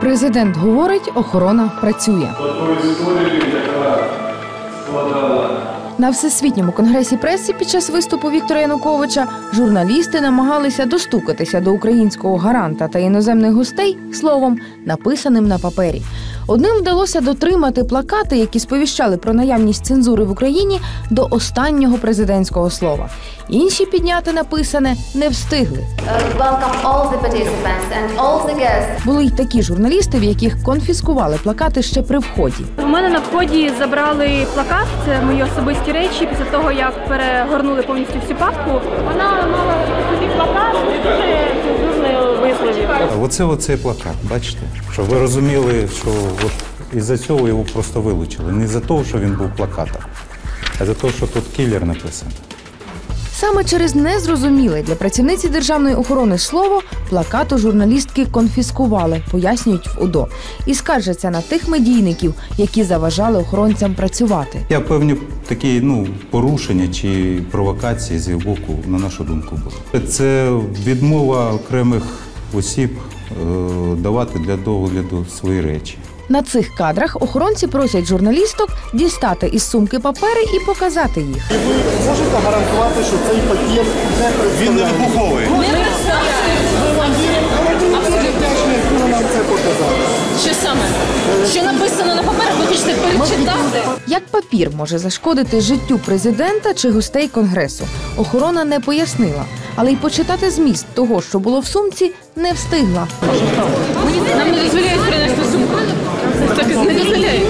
Президент говорить, охорона працює. На всесвітньому конгресі преси під час виступу Віктора Януковича журналісти намагалися достукатися до українського гаранта та іноземних гостей словом, написаним на папері. Одним вдалося дотримати плакати, які сповіщали про наявність цензури в Україні до останнього президентського слова. Інші підняти написане не встигли. Uh, all the and all the. Були й такі журналісти, в яких конфіскували плакати ще при вході. У мене на вході забрали плакат, це мої особисті речі. Після того як перегорнули повністю всю папку, вона мала собі плакат висловів. Оце оцей плакат, бачите? Щоб ви розуміли, що от із-за цього його просто вилучили. Не за того, що він був плакатом, а за того, що тут кілер написано. Саме через незрозуміле для працівниці державної охорони слово плакату журналістки конфіскували, пояснюють в УДО, і скаржаться на тих медійників, які заважали охоронцям працювати. Я певні такі ну, порушення чи провокації з їх боку, на нашу думку, були. Це відмова окремих осіб е, давати для догляду свої речі. На цих кадрах охоронці просять журналісток дістати із сумки папери і показати їх. Ви Можете гарантувати, що цей папір не? Він не вибуховий. Ми показали. Що саме? Що написано на паперах, ви хочете перечитати? Як папір може зашкодити життю президента чи гостей конгресу? Охорона не пояснила, але й почитати зміст того, що було в сумці, не встигла. Нам не дозволяють принести сумку. Так не дозволяють.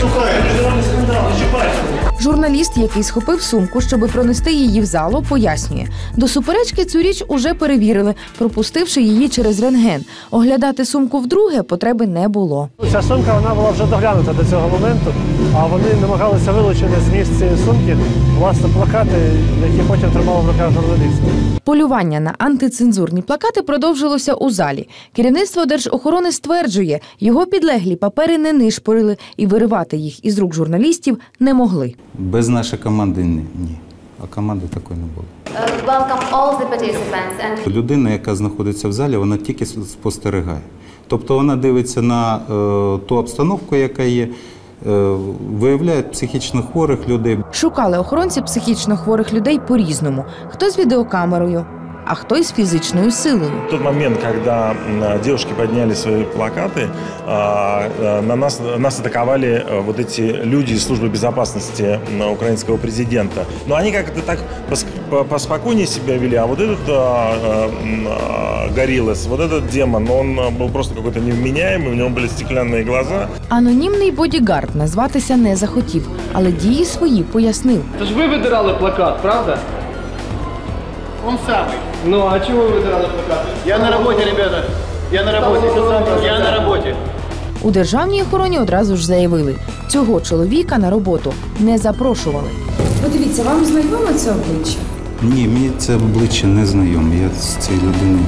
Ну, не спробували. Журналіст, який схопив сумку, щоб пронести її в залу, пояснює, до суперечки цю річ уже перевірили, пропустивши її через рентген. Оглядати сумку вдруге потреби не було. Ця сумка вона була вже доглянута до цього моменту, а вони намагалися вилучити з місць цієї сумки власне плакати, які потім тримали в руках журналісти. Полювання на антицензурні плакати продовжилося у залі. Керівництво Держохорони стверджує, його підлеглі папери не нишпорили і виривати їх із рук журналістів не могли. Без нашої команди ні. ні. А команди такої не було. Uh, welcome all the participants and Людина, яка знаходиться в залі, вона тільки спостерігає. Тобто вона дивиться на е, ту обстановку, яка є, е, виявляє психічно хворих людей. Шукали охоронці психічно хворих людей по-різному: хто з відеокамерою, а хто із фізичною силою. В тот момент, когда м, девушки подняли свои плакаты, а, а, на нас, нас атаковали а, вот эти люди из службы безопасности м, украинского президента. Но они как-то так пос- по- поспокойнее себя вели, а вот этот а, а, м, а, Гориллас, вот этот демон, он а, был просто какой-то невменяемый, у него были стеклянные глаза. Анонімний бодігард назватися не захотів, але дії свої пояснив. Це ж ви видирали плакат, правда? Он самий. Ну а чого ви видирали плакат? Я на роботі, ребята. Я на роботі. Я на роботі. У державній охороні одразу ж заявили, цього чоловіка на роботу не запрошували. Подивіться, вам знайоме це обличчя? Ні, мені це обличчя не знайоме. Я з цією людиною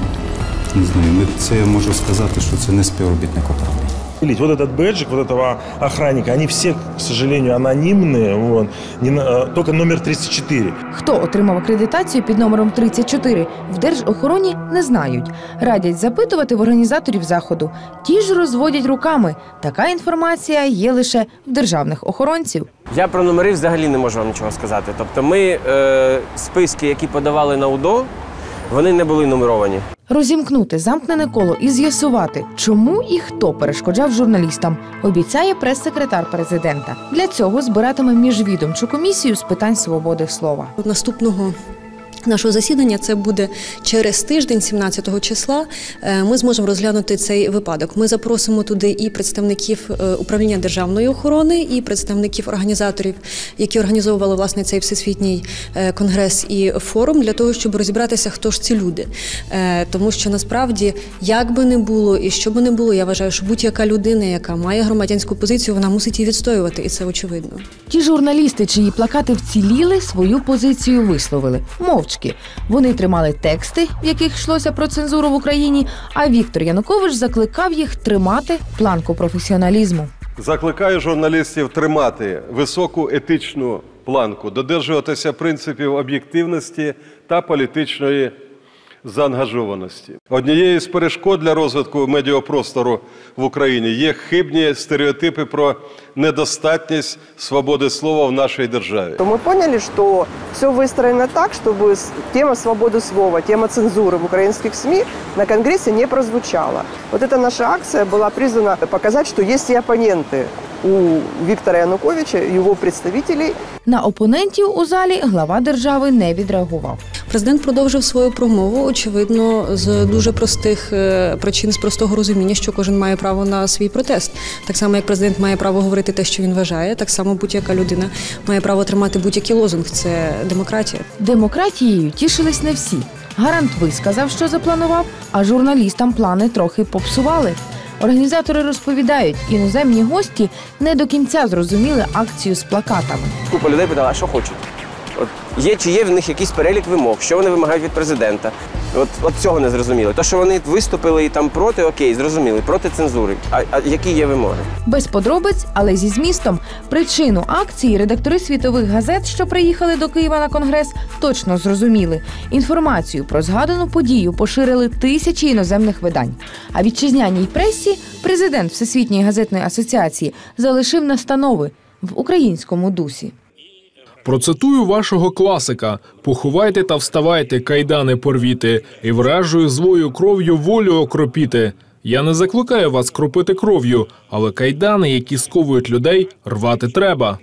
не знайомий. Це я можу сказати, що це не співробітник управління. Вот этот бэджик, вот этого охранника, они все, к сожалению, анонимные, вот, не на- а, только номер 34. Хто отримав акредитацію під номером 34, в Держохороні не знають. Радять запитувати в організаторів заходу. Ті ж розводять руками. Така інформація є лише в державних охоронців. Я про номери взагалі не можу вам нічого сказати. Тобто, ми е, списки, які подавали на УДО, вони не були нумеровані. Розімкнути замкнене коло і з'ясувати, чому і хто перешкоджав журналістам, обіцяє прес-секретар президента. Для цього збиратиме міжвідомчу комісію з питань свободи слова. Наступного нашого засідання це буде через тиждень, 17 числа. Е, Ми зможемо розглянути цей випадок. Ми запросимо туди і представників е, управління державної охорони, і представників організаторів, які організовували власне цей всесвітній е, конгрес і форум для того, щоб розібратися, хто ж ці люди. Тому що насправді, як би не було і що би не було, я вважаю, що будь-яка людина, яка має громадянську позицію, вона мусить її відстоювати, і це очевидно. Ті журналісти, чиї плакати вціліли, свою позицію висловили. Мовчки навпочки. Вони тримали тексти, в яких йшлося про цензуру в Україні. А Віктор Янукович закликав їх тримати планку професіоналізму. Закликаю журналістів тримати високу етичну планку, додержуватися принципів об'єктивності та політичної заангажованості. Однією з перешкод для розвитку медіапростору в Україні є хибні стереотипи про недостатність свободи слова в нашій державі. то мы поняли, что все выстроено так, чтобы с- тема свободы слова, тема цензуры в украинских СМИ на Конгрессе не прозвучала. Вот эта наша акция была призвана показать, что есть и оппоненты у Виктора Януковича, его представителей. На опонентів у залі глава держави не відреагував. Президент продовжив свою промову, очевидно, з дуже простих е, причин, з простого розуміння, що кожен має право на свій протест. Так само, як президент має право говорити те, що він вважає, так само будь-яка людина має право тримати будь-який лозунг. Це демократія. Демократією тішились не всі. Гарант висказав, що запланував, а журналістам плани трохи попсували. Організатори розповідають, іноземні гості не до кінця зрозуміли акцію з плакатами. Купа людей питала, що хочуть. Є чи є в них якийсь перелік вимог, що вони вимагають від президента. От, от цього не зрозуміло. То, що вони виступили і там проти, окей, зрозуміли, проти цензури. А, а які є вимоги? Без подробиць, але зі змістом, причину акції редактори світових газет, що приїхали до Києва на конгрес, точно зрозуміли. Інформацію про згадану подію поширили тисячі іноземних видань. А вітчизняній пресі президент Всесвітньої газетної асоціації залишив настанови в українському дусі. Процитую вашого класика: поховайте та вставайте, кайдани порвіти, і вражою звою кров'ю волю окропіти. Я не закликаю вас кропити кров'ю, але кайдани, які сковують людей, рвати треба.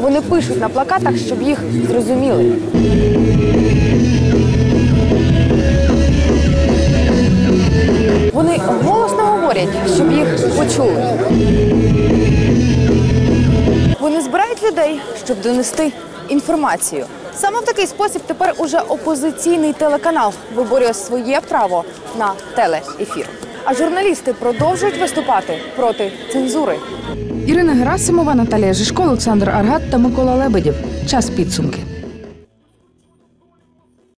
Вони пишуть на плакатах, щоб їх зрозуміли. Вони голосно говорять, щоб їх почули. Вони збирають людей, щоб донести інформацію. Саме в такий спосіб тепер уже опозиційний телеканал виборює своє право на телеефір. А журналісти продовжують виступати проти цензури. Ірина Герасимова, Наталія Жишко, Олександр Аргат та Микола Лебедєв. Час підсумки.